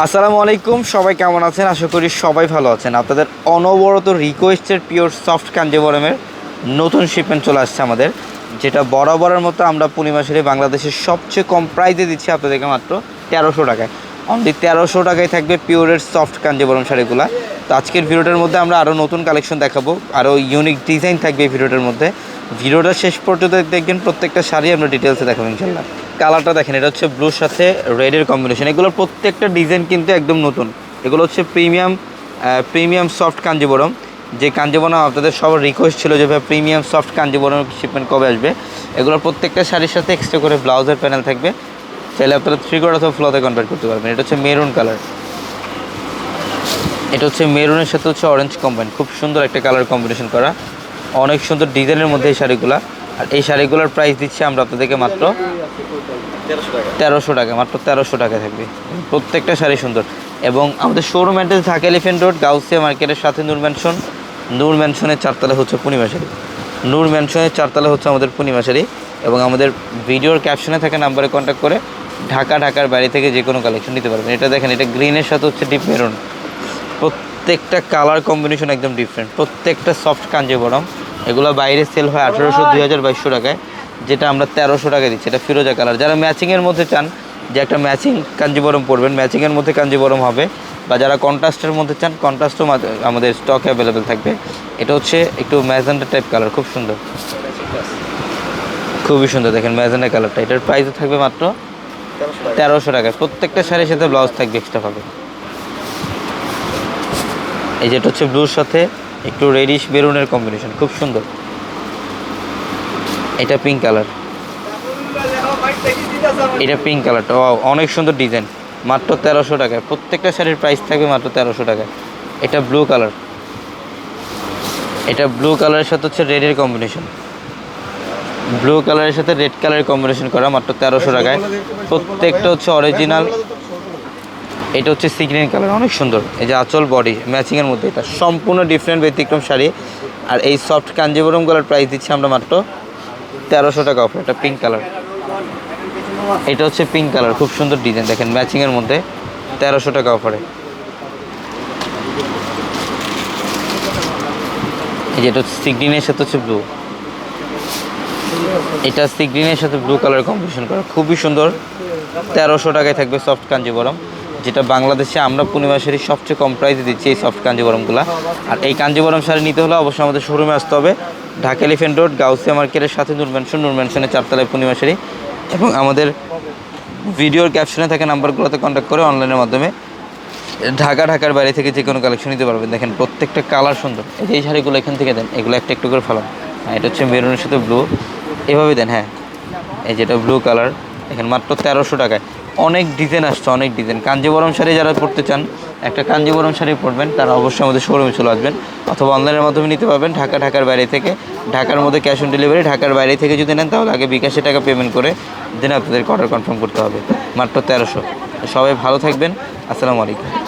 আসসালামু আলাইকুম, সবাই কেমন আছেন? আশা করি সবাই ভালো আছেন। আপনাদের অনবরত রিকোয়েস্টের পিওর সফট কাঞ্জিবরমের নতুন শিপমেন্ট চলে আসছে আমাদের, যেটা বরাবরের মতো আমরা পূর্ণিমা শাড়ি বাংলাদেশের সবচেয়ে কম প্রাইসে দিচ্ছি আপনাদেরকে মাত্র তেরোশো টাকায়। অনলি তেরোশো টাকায় থাকবে পিওরের সফট কাঞ্জিবরম শাড়িগুলো। তো আজকের ভিডিওটার মধ্যে আমরা আরও নতুন কালেকশন দেখাবো আরও ইউনিক ডিজাইন থাকবে এই ভিডিওটার মধ্যে। ভিডিওটা শেষ পর্যন্ত দেখবেন, প্রত্যেকটা শাড়ি আমরা ডিটেলসে দেখাবো ইনশাল্লাহ কালারটা দেখেন, এটা হচ্ছে ব্লুর সাথে রেডের কম্বিনেশন এগুলোর প্রত্যেকটা ডিজাইন কিন্তু একদম নতুন। এগুলো হচ্ছে প্রিমিয়াম প্রিমিয়াম সফট কাঞ্জিবরম। যে কাঞ্জিবরম আপনাদের সবার রিকোয়েস্ট ছিল যে প্রিমিয়াম সফট কাঞ্জিবরম শিপমেন্ট কবে আসবে? এগুলোর প্রত্যেকটা শাড়ির সাথে এক্সট্রা করে ব্লাউজের প্যানেল থাকবে। চাইলে আপনারা থ্রি কোয়ার অথবা ফ্লোতে কনভার্ট করতে পারবেন। এটা হচ্ছে মেরুন কালার এটা হচ্ছে মেরুনের সাথে হচ্ছে অরেঞ্জ কম্বাইন খুব সুন্দর একটা কালার কম্বিনেশন করা। অনেক সুন্দর ডিজাইনের মধ্যে এই শাড়িগুলো। আর এই শাড়িগুলোর প্রাইস দিচ্ছি আমরা আপনাদেরকে মাত্র তেরোশো টাকা, মাত্র তেরোশো টাকা থাকবে। প্রত্যেকটা শাড়ি সুন্দর। এবং আমাদের showroom address Dhaka elephant road Gausia মার্কেটের সাথে নূর ম্যানশন নূর ম্যানশনের চারতলা হচ্ছে পূর্ণিমা শাড়ি। নূর ম্যানশনের চারতলা হচ্ছে আমাদের পূর্ণিমা শাড়ি এবং আমাদের ভিডিওর ক্যাপশনে থাকা নাম্বারে কন্ট্যাক্ট করে ঢাকা, ঢাকার বাইরে থেকে যে কোনো কালেকশন নিতে পারবেন। এটা দেখেন, এটা গ্রিনের সাথে হচ্ছে ডিপ মেরুন প্রত্যেকটা কালার কম্বিনেশন একদম ডিফারেন্ট প্রত্যেকটা সফট কাঞ্জে কাঞ্জিবরম এগুলো বাইরে সেল হয় আঠেরোশো দুই হাজার বাইশশো টাকায় যেটা আমরা তেরোশো টাকায় দিচ্ছি। এটা ফিরোজা কালার যারা ম্যাচিংয়ের মধ্যে চান যে একটা ম্যাচিং কাঞ্জিবরম পরবেন ম্যাচিংয়ের মধ্যে কাঞ্জিবরম হবে বা যারা কন্ট্রাস্টের মধ্যে চান কন্ট্রাস্টও আমাদের স্টক অ্যাভেলেবেল থাকবে। এটা হচ্ছে একটু ম্যাজেন্ডা টাইপ কালার খুব সুন্দর। খুবই সুন্দর দেখেন ম্যাজেন্ডা কালারটা এটার প্রাইসও থাকবে মাত্র তেরোশো টাকায় প্রত্যেকটা শাড়ির সাথে ব্লাউজ থাকবে এক্সট্রা পাবে এই যেটা হচ্ছে ব্লুর সাথে একটু রেডিশ বেরুনের কম্বিনেশন খুব সুন্দর। এটা পিঙ্ক কালার এটা পিঙ্ক কালারটা অনেক সুন্দর ডিজাইন মাত্র তেরোশো টাকায়, প্রত্যেকটা শাড়ির প্রাইস থাকবে মাত্র তেরোশো টাকায়। এটা ব্লু কালার এটা ব্লু কালারের সাথে হচ্ছে রেডের কম্বিনেশন ব্লু কালারের সাথে রেড কালারের কম্বিনেশন করা মাত্র তেরোশো টাকায়। প্রত্যেকটা হচ্ছে অরিজিনাল এটা হচ্ছে সিগ্রিন কালার অনেক সুন্দর। এই যে আচল বডি ম্যাচিংয়ের মধ্যে এটা। সম্পূর্ণ ডিফারেন্ট ব্যতিক্রম শাড়ি। আর এই সফট কাঞ্জিবরম কালার প্রাইস দিচ্ছি আমরা মাত্র তেরোশো টাকা অফার এটা পিঙ্ক কালার এটা হচ্ছে পিঙ্ক কালার খুব সুন্দর ডিজাইন দেখেন ম্যাচিংয়ের মধ্যে তেরোশো টাকা অফারে এই যে এটা হচ্ছে সিগ্রিনের সাথে হচ্ছে ব্লু এটা সিগ্রিনের সাথে ব্লু কালার কম্বিনেশন করা। খুবই সুন্দর। তেরোশো টাকায় থাকবে সফট কাঞ্জিবরম যেটা বাংলাদেশে আমরা পূর্ণিমা শাড়ি সবচেয়ে কম প্রাইসে দিচ্ছি এই সফট কাঞ্জিবরমগুলো আর এই কাঞ্জিবরম শাড়ি নিতে হলে অবশ্যই আমাদের শোরুমে আসতে হবে। ঢাকা এলিফেন্ট রোড গাউসিয়া মার্কেটের সাথে নূর ম্যানশন, নূর ম্যানশনের চারতলায় পূর্ণিমা শাড়ি এবং আমাদের ভিডিওর ক্যাপশনে থাকা নাম্বারগুলোতে কন্ট্যাক্ট করে অনলাইনের মাধ্যমে ঢাকা, ঢাকার বাইরে থেকে যে কোনো কালেকশন নিতে পারবেন। দেখেন প্রত্যেকটা কালার সুন্দর। এই শাড়িগুলো এখান থেকে দেন, এগুলো একটা একটু করে ফেলান। হ্যাঁ এটা হচ্ছে মেরুনের সাথে ব্লু এভাবে দেন হ্যাঁ। এই যেটা ব্লু কালার এখানে মাত্র তেরোশো টাকায়। অনেক ডিজাইন আসছে, অনেক ডিজাইন কাঞ্জিবরম শাড়ি যারা পড়তে চান, একটা কাঞ্জিবরম শাড়ি পরবেন, তারা অবশ্যই আমাদের শোরুমে চলে আসবেন। অথবা অনলাইনের মাধ্যমে নিতে পারবেন, ঢাকা, ঢাকার বাইরে থেকে। ঢাকার মধ্যে ক্যাশ অন ডেলিভারি ঢাকার বাইরে থেকে যদি নেন, তাহলে আগে বিকাশে টাকা পেমেন্ট করে দেন আপনাদেরকে অর্ডার কনফার্ম করতে হবে। মাত্র তেরোশো। সবাই ভালো থাকবেন। আসসালামু আলাইকুম।